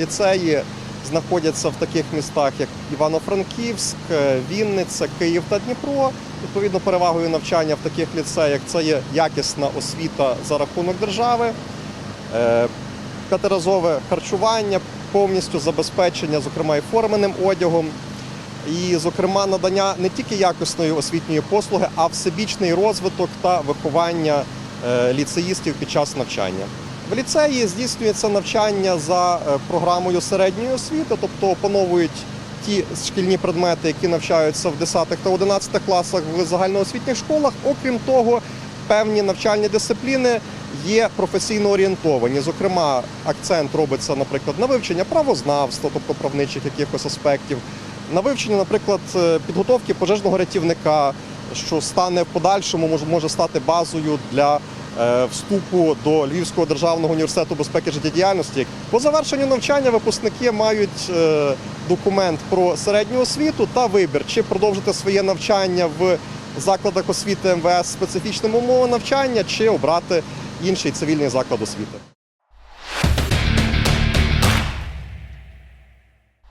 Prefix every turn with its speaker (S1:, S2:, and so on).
S1: Ліцеї знаходяться в таких містах, як Івано-Франківськ, е, Вінниця, Київ та Дніпро. Відповідно, перевагою навчання в таких ліцеях це є якісна освіта за рахунок держави, е, п'ятиразове харчування, повністю забезпечення, зокрема і форменим одягом. І, зокрема, надання не тільки якісної освітньої послуги, а всебічний розвиток та виховання е, ліцеїстів під час навчання. В ліцеї здійснюється навчання за е, програмою середньої освіти, тобто опановують ті шкільні предмети, які навчаються в 10 та 11 класах в загальноосвітніх школах. Окрім того, певні навчальні дисципліни є професійно орієнтовані. Зокрема, акцент робиться, наприклад, на вивчення правознавства, тобто правничих якихось аспектів, на вивчення, наприклад, е, підготовки пожежного рятівника, що стане в подальшому, може, стати базою для вступу до Львівського державного університету безпеки життєдіяльності. По завершенню навчання випускники мають е, документ про середню освіту та вибір, чи продовжити своє навчання в закладах освіти МВС специфічним умовам навчання, чи обрати інший цивільний заклад освіти.